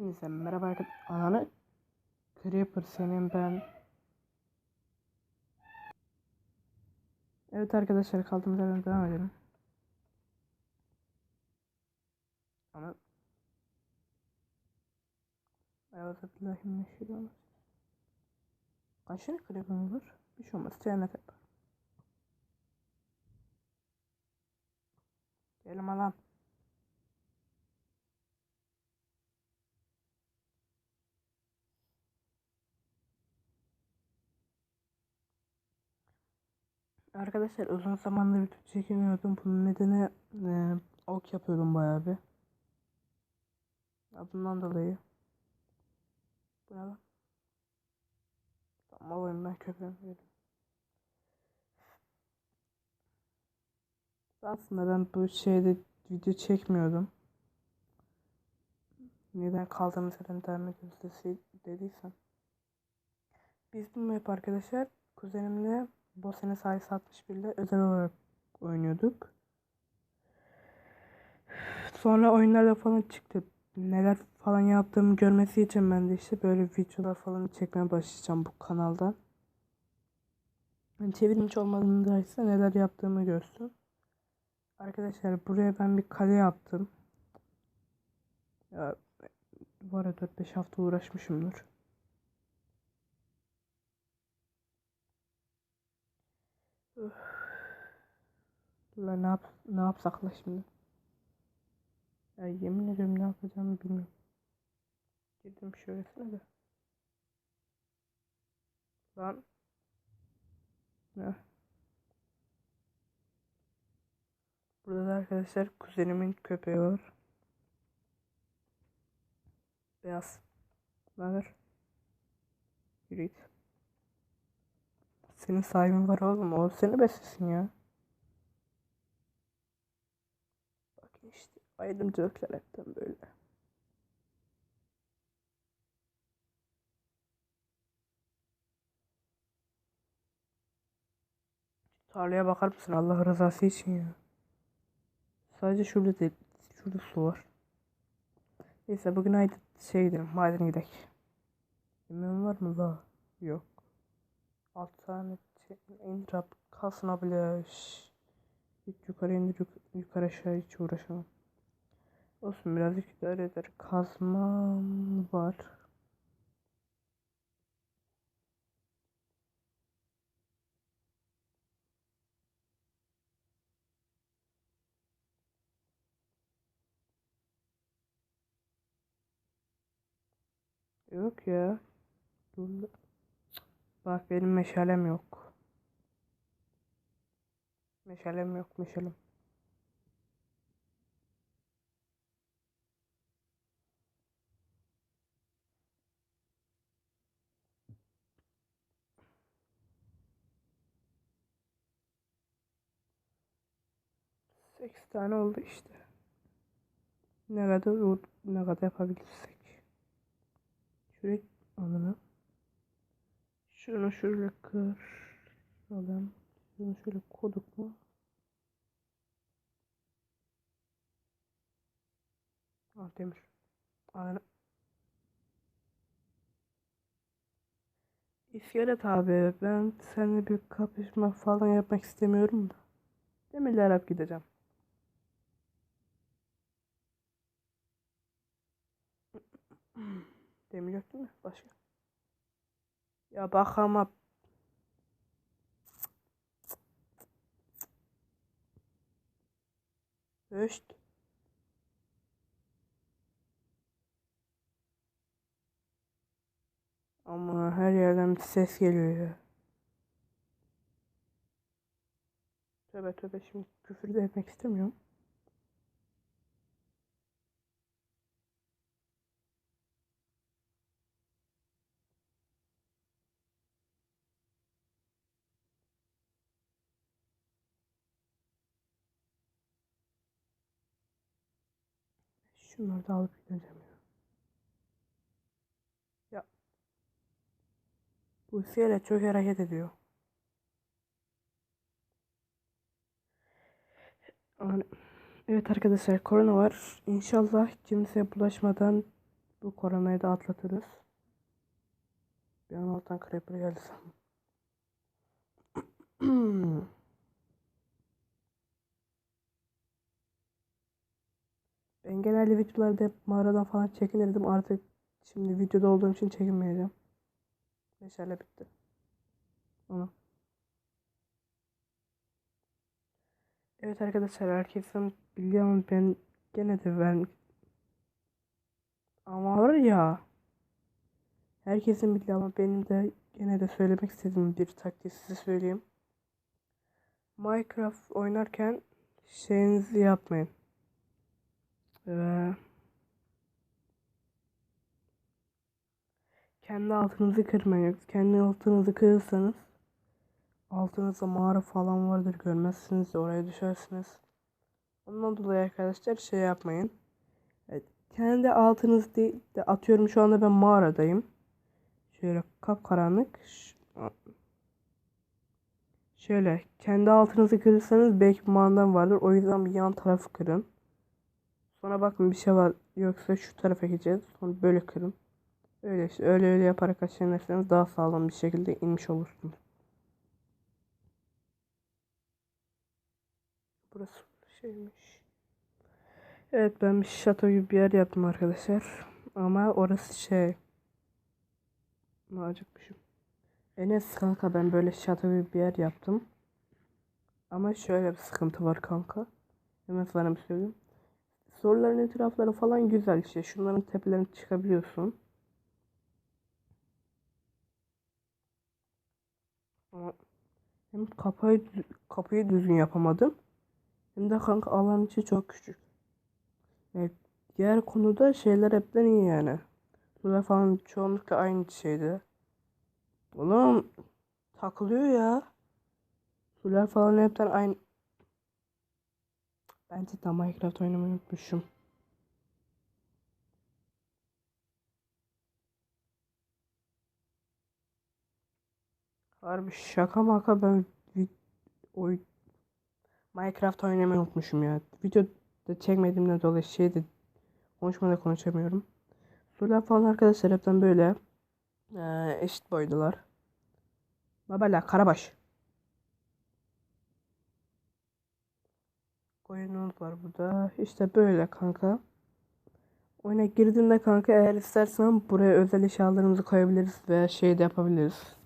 Hepinize merhaba arkadaşlar. Ananı Creeper senin ben. Evet arkadaşlar kaldığımız yerden devam edelim. Ama Euzubillahimineşşeytanirracim. Kaç tane Creeper olur? Bir şey olmaz. Cennet yapar. Gelin lan. Arkadaşlar uzun zamandır video çekemiyordum. Bunun nedeni e, ok yapıyordum bayağı bir. Bundan dolayı. Bu ne lan? Tamam alayım ben köpeğim. Aslında ben bu şeyde video çekmiyordum. Neden kaldığımız yerden devam ediyoruz dediysem. Biz bu map arkadaşlar kuzenimle bu sene sayısı 61 ile özel olarak oynuyorduk. Sonra oyunlarda falan çıktı. Neler falan yaptığımı görmesi için ben de işte böyle videolar falan çekmeye başlayacağım bu kanaldan. Yani çevirmiş olmadığında ise neler yaptığımı görsün. Arkadaşlar buraya ben bir kale yaptım. Ya var ya 4-5 hafta uğraşmışımdır. Ulan ne yap ne yapsak la şimdi? Ya yemin ediyorum ne yapacağımı bilmiyorum. Girdim şöylesine de. Lan. Ne? Burada da arkadaşlar kuzenimin köpeği var. Beyaz. Ne haber? Yürü. Senin sahibin var oğlum. O seni beslesin ya. Bakın işte. Ayrımcılıklar hepten böyle. Tarlaya bakar mısın Allah rızası için ya. Sadece şurada değil. Şurada su var. Neyse bugün haydi şey gidelim. Madene gidelim. Yemeğin var mı la? Yok. Alt tane şey, indir abi. Kalsın abla. Şşş. Hiç yukarı indir yuk yukarı aşağı hiç uğraşamam. Olsun birazcık idare eder. Kazmam var. Yok ya. Dur. Bak benim meşalem yok. Meşalem yok meşalem. Sekiz tane oldu işte. Ne kadar ne kadar yapabilirsek. Şuraya anını. Şunu şöyle kır. Alalım. Şunu şöyle koduk mu? Ah demir. Ananı. İskelet abi ben seninle bir kapışma falan yapmak istemiyorum da. Demirle Arap gideceğim. Demir yok değil mi? Başka. Ya bak ama Höşt. Ama her yerden bir ses geliyor ya. Tövbe tövbe şimdi küfür de etmek istemiyorum. Şunları da alıp gideceğim ya. Ya. Bu iskelet çok hareket ediyor. Evet arkadaşlar korona var. İnşallah kimseye bulaşmadan Bu koronayı da atlatırız. Bir an alttan creeper geldi sandım. Ben genelde videolarda hep mağaradan falan çekinirdim. Artık şimdi videoda olduğum için çekinmeyeceğim. Meşale bitti. Onu. Evet arkadaşlar herkesin biliyor ama ben gene de ben ama var ya herkesin biliyor ama benim de gene de söylemek istediğim bir taktiği size söyleyeyim. Minecraft oynarken şeyinizi yapmayın. Ve kendi altınızı kırmayın. Kendi altınızı kırırsanız altınızda mağara falan vardır görmezsiniz de oraya düşersiniz. Ondan dolayı arkadaşlar şey yapmayın. Evet, kendi altınız değil de atıyorum şu anda ben mağaradayım. Şöyle kapkaranlık. Şöyle kendi altınızı kırırsanız belki mağaradan vardır. O yüzden bir yan tarafı kırın. Sonra bakın bir şey var yoksa şu tarafa gideceğiz. Sonra böyle kırın. Öyle işte öyle öyle yaparak aşağı daha sağlam bir şekilde inmiş olursunuz. Burası şeymiş. Evet ben bir şato gibi bir yer yaptım arkadaşlar. Ama orası şey. Ne acıkmışım. Enes kanka ben böyle şato gibi bir yer yaptım. Ama şöyle bir sıkıntı var kanka. Hemen sana bir söyleyeyim. Soruların etrafları falan güzel işte. Şunların tepelerine çıkabiliyorsun. Ama hem kapıyı, kapıyı düzgün yapamadım. Hem de kanka alan içi çok küçük. Evet, diğer konuda şeyler hepten iyi yani. Burada falan çoğunlukla aynı şeydi. Oğlum takılıyor ya. Sular falan hepten aynı. Ben cidden Minecraft oynamayı unutmuşum. Harbi şaka maka ben oy Minecraft oynamayı unutmuşum ya. Video da çekmediğimden dolayı şeyde konuşmada konuşamıyorum. Sorular falan arkadaşlar hepten böyle ee, eşit boydular. Babala Karabaş. Koyunumuz var burada. İşte böyle kanka. Oyuna girdiğinde kanka eğer istersen buraya özel eşyalarımızı koyabiliriz veya şey de yapabiliriz.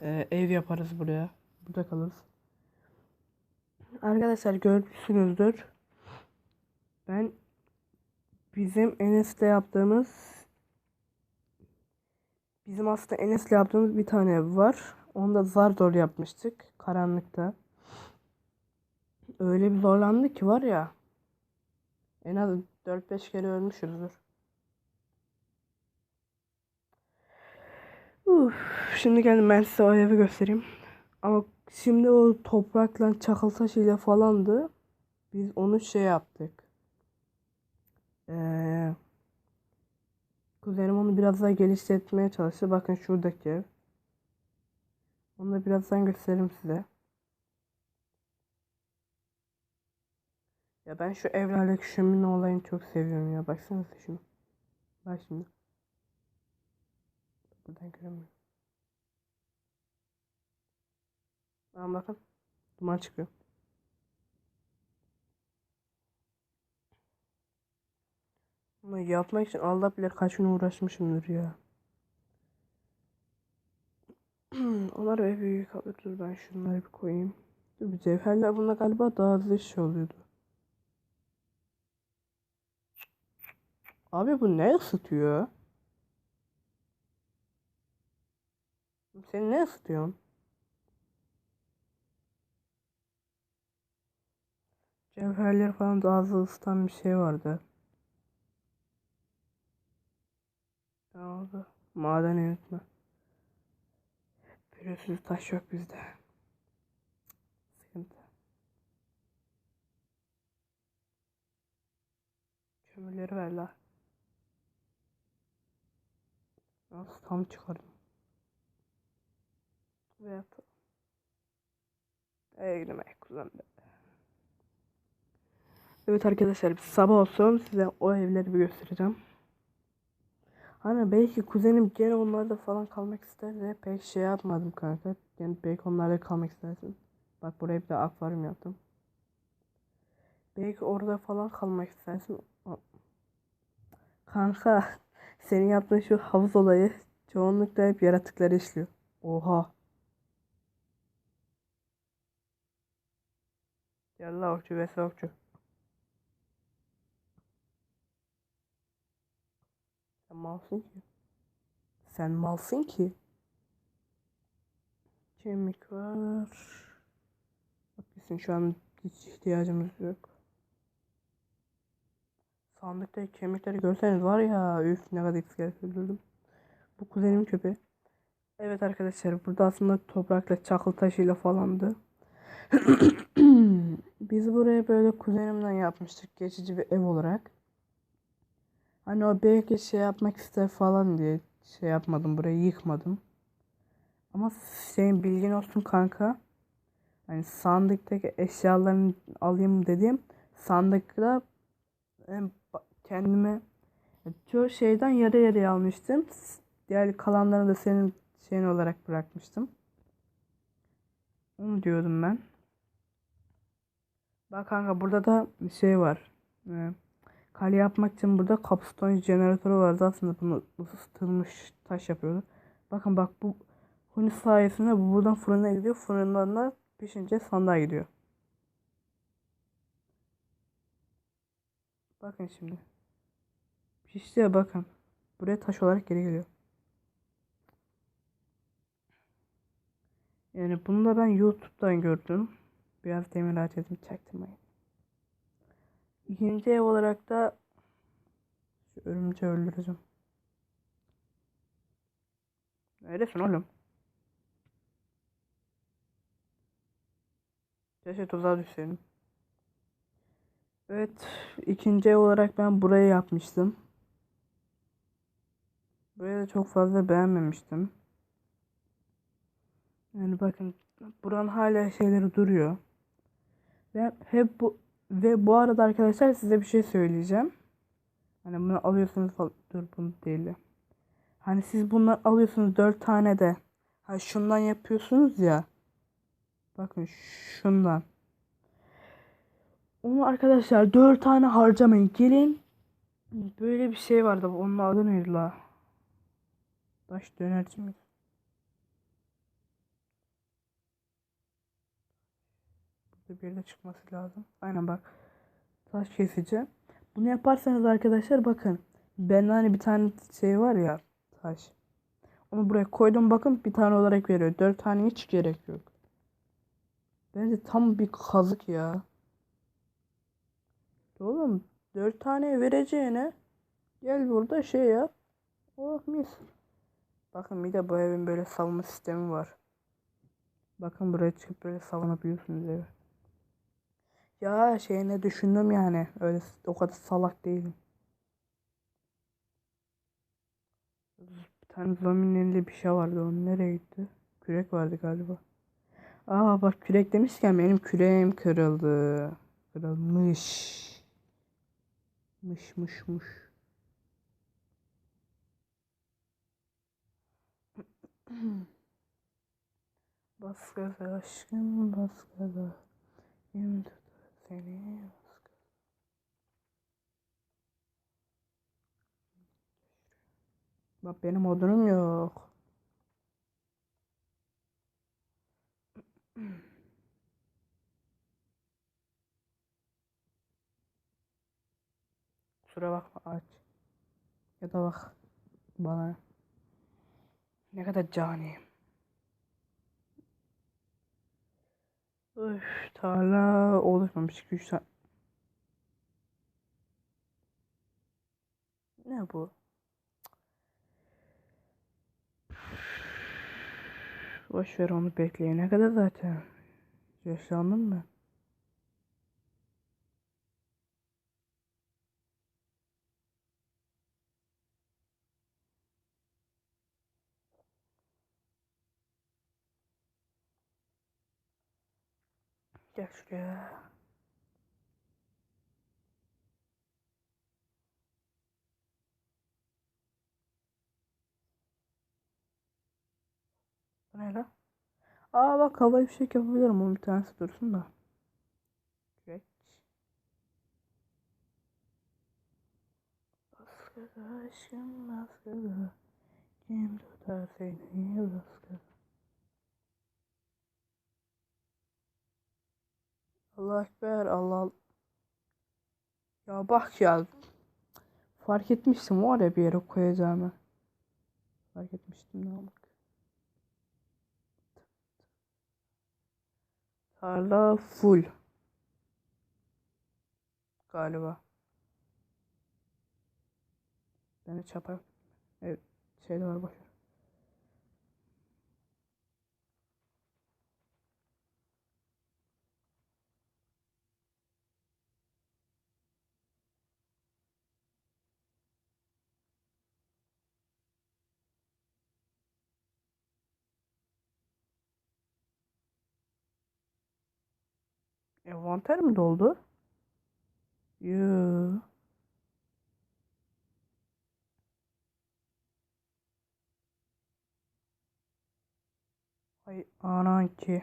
Ee, ev yaparız buraya. Burada kalırız. Arkadaşlar görmüşsünüzdür. Ben bizim Enes'le yaptığımız bizim aslında Enes'le yaptığımız bir tane ev var. Onu da zar zor yapmıştık karanlıkta. Öyle bir zorlandı ki var ya. En az 4-5 kere ölmüşüzdür. Uf, şimdi geldim ben size o evi göstereyim. Ama şimdi o toprakla çakıl taşıyla falandı. Biz onu şey yaptık. Ee, kuzenim onu biraz daha geliştirmeye çalıştı. Bakın şuradaki ev. Onu da birazdan göstereyim size. Ya ben şu evlerdeki şömine olayını çok seviyorum ya. Baksanıza şunu. Bak şimdi. Buradan göremiyorum. Tamam bakın. Duman çıkıyor. Ama yapmak için Allah bilir kaç gün uğraşmışımdır ya. Onlar ve büyük alır. Dur ben şunları bir koyayım. Dur bir cevherler bunda galiba daha hızlı iş oluyordu. Abi bu ne ısıtıyor? Sen ne ısıtıyorsun? Cevherler falan daha hızlı ısıtan bir şey vardı. Ne oldu? Maden unutma. Pürüzsüz taş yok bizde. Sıkıntı. Kömürleri ver la. Nasıl tam çıkardım. Ve yapalım. Kuzen be. Evet arkadaşlar sabah olsun size o evleri bir göstereceğim. Hani belki kuzenim gene onlarda falan kalmak ister de pek şey yapmadım kanka. Yani belki onlarda kalmak istersin. Bak buraya bir de akvaryum yaptım. Belki orada falan kalmak istersin. Kanka senin yaptığın şu havuz olayı çoğunlukla hep yaratıkları işliyor. Oha. Yallah okçu ve okçu. Sen malsın ki. Sen malsın ki. Kemik var. Bak şu an hiç ihtiyacımız yok. Sandıktaki kemikleri görseniz var ya üf ne kadar iskelet öldürdüm. Bu kuzenimin köpeği. Evet arkadaşlar burada aslında toprakla çakıl taşıyla falandı. Biz buraya böyle kuzenimden yapmıştık geçici bir ev olarak. Hani o belki şey yapmak ister falan diye şey yapmadım burayı yıkmadım. Ama senin bilgin olsun kanka. Hani sandıktaki eşyalarını alayım dediğim sandıkta kendime çoğu şeyden yarı yarıya almıştım. Diğer kalanlarını da senin şeyin olarak bırakmıştım. Onu diyordum ben. Bak kanka burada da bir şey var. Ee, kale yapmak için burada cobblestone jeneratörü vardı. Aslında bunu ısıtılmış taş yapıyordu. Bakın bak bu huni sayesinde bu buradan fırına gidiyor. Fırından da pişince sandığa gidiyor. Bakın şimdi. Pişti ya bakın. Buraya taş olarak geri geliyor. Yani bunu da ben YouTube'dan gördüm. Biraz demir harcadım çaktırmayın. İkinci ev olarak da şu örümceği öldüreceğim. Neredesin oğlum? Keşke tuzağa düşseydim. Evet, ikinci ev olarak ben burayı yapmıştım. Burayı da çok fazla beğenmemiştim. Yani bakın buranın hala şeyleri duruyor. Ve hep bu ve bu arada arkadaşlar size bir şey söyleyeceğim. Hani bunu alıyorsunuz falan. Dur bunu değil. de. Hani siz bunlar alıyorsunuz dört tane de. Ha şundan yapıyorsunuz ya. Bakın şundan. Onu arkadaşlar dört tane harcamayın. Gelin. Böyle bir şey vardı. Onun adı neydi la? Taş dönerci mi? Burada bir yerde çıkması lazım. Aynen bak. Taş kesici. Bunu yaparsanız arkadaşlar bakın. Ben hani bir tane şey var ya taş. Onu buraya koydum bakın bir tane olarak veriyor. Dört tane hiç gerek yok. Bence tam bir kazık ya. Oğlum dört tane vereceğine gel burada şey yap. Oh mis. Bakın bir de bu evin böyle savunma sistemi var. Bakın buraya çıkıp böyle savunabiliyorsunuz evi. Ya şeyine düşündüm yani. Öyle o kadar salak değilim. Bir tane zombinin bir şey vardı. O nereye gitti? Kürek vardı galiba. Aa bak kürek demişken benim küreğim kırıldı. Kırılmış. Mış mış mış. Bas gaza aşkım bas gaza. Kim tutar seni bas. Bak benim odunum yok. Kusura bakma aç. Ya da bak bana. Ne kadar caniyim. Öf, tarla oluşmamış 2-3 tane. Ne bu? Boş ver onu bekleyene kadar zaten. Yaşlandım mı? Gel şuraya. Bu ne lan? Aa bak havai fişek yapabilirim. Onun bir tanesi dursun da. Geç. Askıda aşkım askıda. Kim tutar seni askıda. Allah ekber Allah. Ya bak ya. Fark etmiştim var ya bir yere koyacağımı. Fark etmiştim ne bak. Tarla full. Galiba. Ben de çapa. Evet. Şey var boş. Envanter mi doldu? Yoo. Ay anan ki.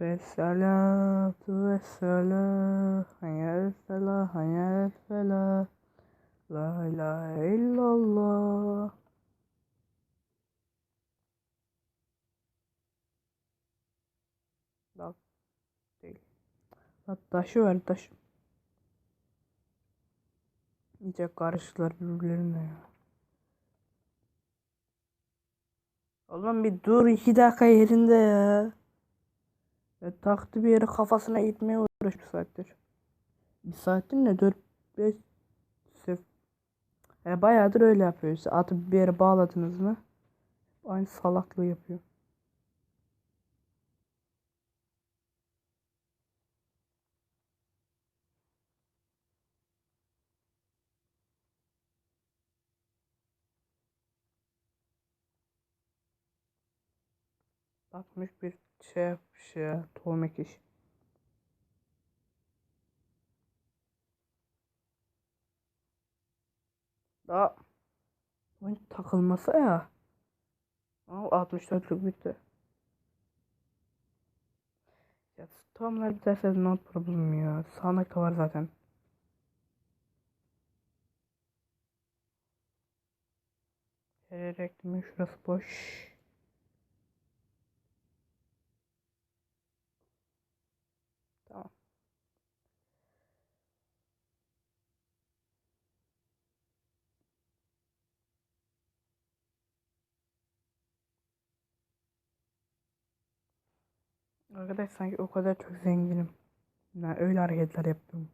Ve salatu ve salam hayal felah hayal felah La ilahe illallah Bak değil. Bak taşı ver taş. İyice karıştılar birbirlerine ya. Oğlum bir dur iki dakika yerinde ya. Ya taktı bir yere kafasına gitmeye uğraş bir saattir. Bir saattir ne? Dört beş sef. Ya bayağıdır öyle yapıyor. İşte atı bir yere bağladınız mı? Aynı salaklığı yapıyor. Bakmış bir şey yapmış ya. Tohum ekiş. Daha oyun takılmasa ya. Ama 64'lük bitti. Ya tohumlar biterse not problem ya. Sağınakta var zaten. Her eklemin şurası boş. Tamam. Arkadaş sanki o kadar çok zenginim. Ben öyle hareketler yapıyorum.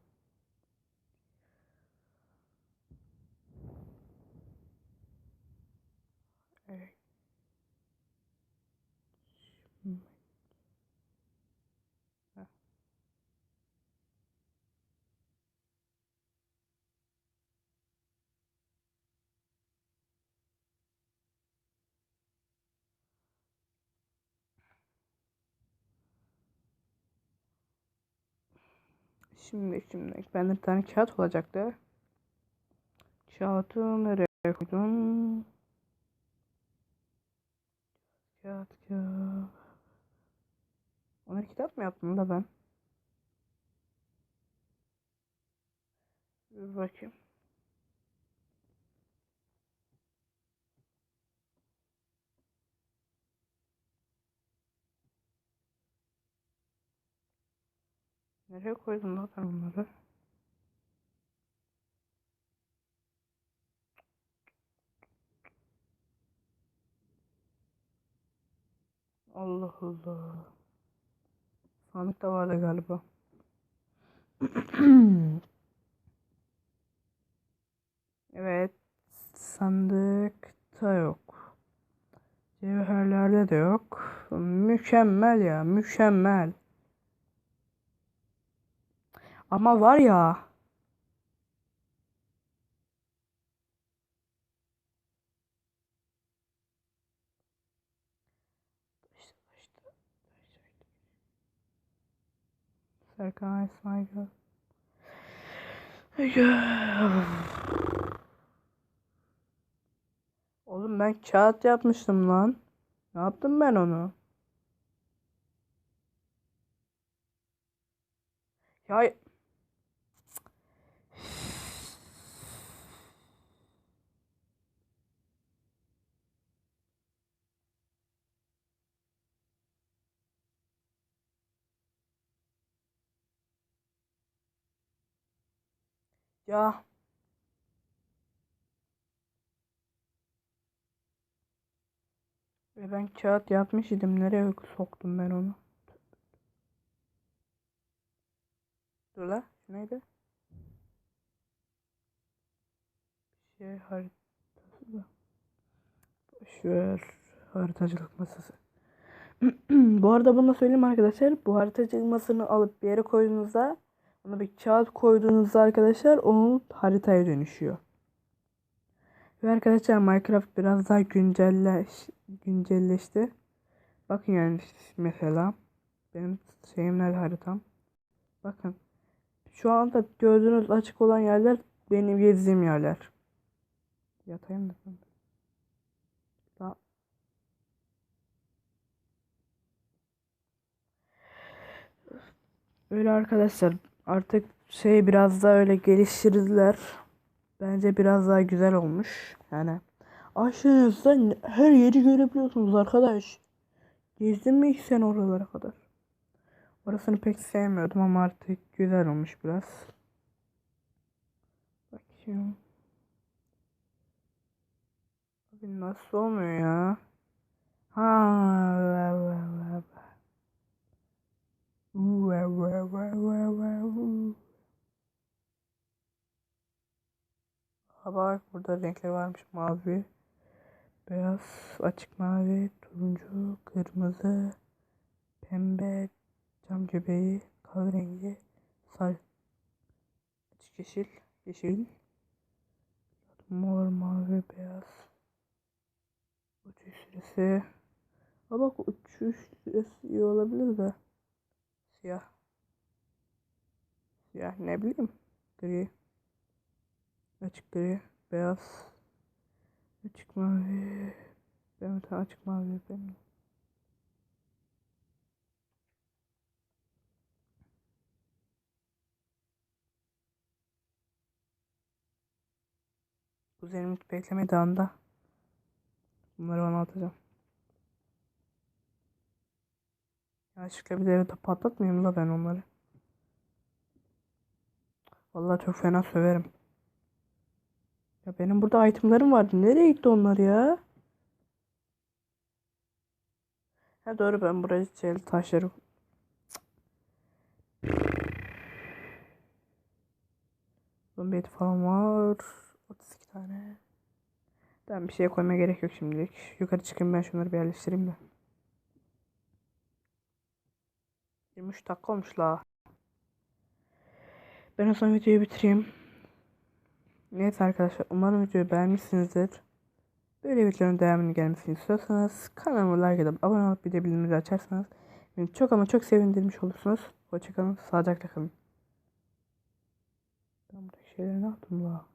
Şimdi şimdi bende bir tane kağıt olacaktı. Kağıtı nereye koydum? Kağıt kağıt. Onları kitap mı yaptım da ben? Bir bakayım. Nereye koydum lan onları? Allah Allah. Sandıkta vardı galiba. Evet. Sandıkta yok. Cevherlerde de yok. Mükemmel ya. Mükemmel. Ama var ya. Serkan Saygı. Oğlum ben kağıt yapmıştım lan. Ne yaptım ben onu? Ya ya ve ben kağıt yapmış idim. Nereye soktum ben onu? Dur la. Neydi? Şey haritası da. Boşver. Haritacılık masası. bu arada bunu da söyleyeyim arkadaşlar. Bu haritacılık masasını alıp bir yere koyduğunuzda ona bir kağıt koyduğunuzda arkadaşlar onun haritaya dönüşüyor. Ve arkadaşlar Minecraft biraz daha güncelleş, güncelleşti. Bakın yani mesela benim şeyim haritam. Bakın şu anda gördüğünüz açık olan yerler benim gezdiğim yerler. Yatayım da. Daha... Öyle arkadaşlar artık şey biraz daha öyle geliştirdiler. Bence biraz daha güzel olmuş. Yani aşağınızda her yeri görebiliyorsunuz arkadaş. Gezdin mi sen oralara kadar? Orasını pek sevmiyordum ama artık güzel olmuş biraz. Bakayım. Abi nasıl olmuyor ya? Ha. Ha bak burada renkler varmış. Mavi, beyaz, açık mavi, turuncu, kırmızı, pembe, cam göbeği, kahverengi, sarı, açık yeşil, yeşil, mor, mavi, beyaz, uçuş süresi. Ha bak uçuş süresi iyi olabilir de. Siyah. Siyah ne bileyim. Gri. Açık gri. Beyaz. Açık mavi. Ben açık mavi yapayım. Kuzenim bekleme dağında. Bunları ona atacağım. Yanlışlıkla bir de patlatmayayım da ben onları. Vallahi çok fena söverim. Ya benim burada itemlerim vardı. Nereye gitti onlar ya? Ha doğru ben buraya şey taşları Zombi eti falan var. 32 tane. Tamam bir şeye koymaya gerek yok şimdilik. Yukarı çıkayım ben şunları bir yerleştireyim de. 23 dakika olmuş la. Ben o zaman videoyu bitireyim. Neyse arkadaşlar umarım videoyu beğenmişsinizdir. Böyle videoların devamını gelmesini istiyorsanız kanalıma like edip abone olup bir bildirimleri açarsanız beni çok ama çok sevindirmiş olursunuz. Hoşçakalın, sağlıcakla kalın. Ben buradaki şeyleri ne yaptım la?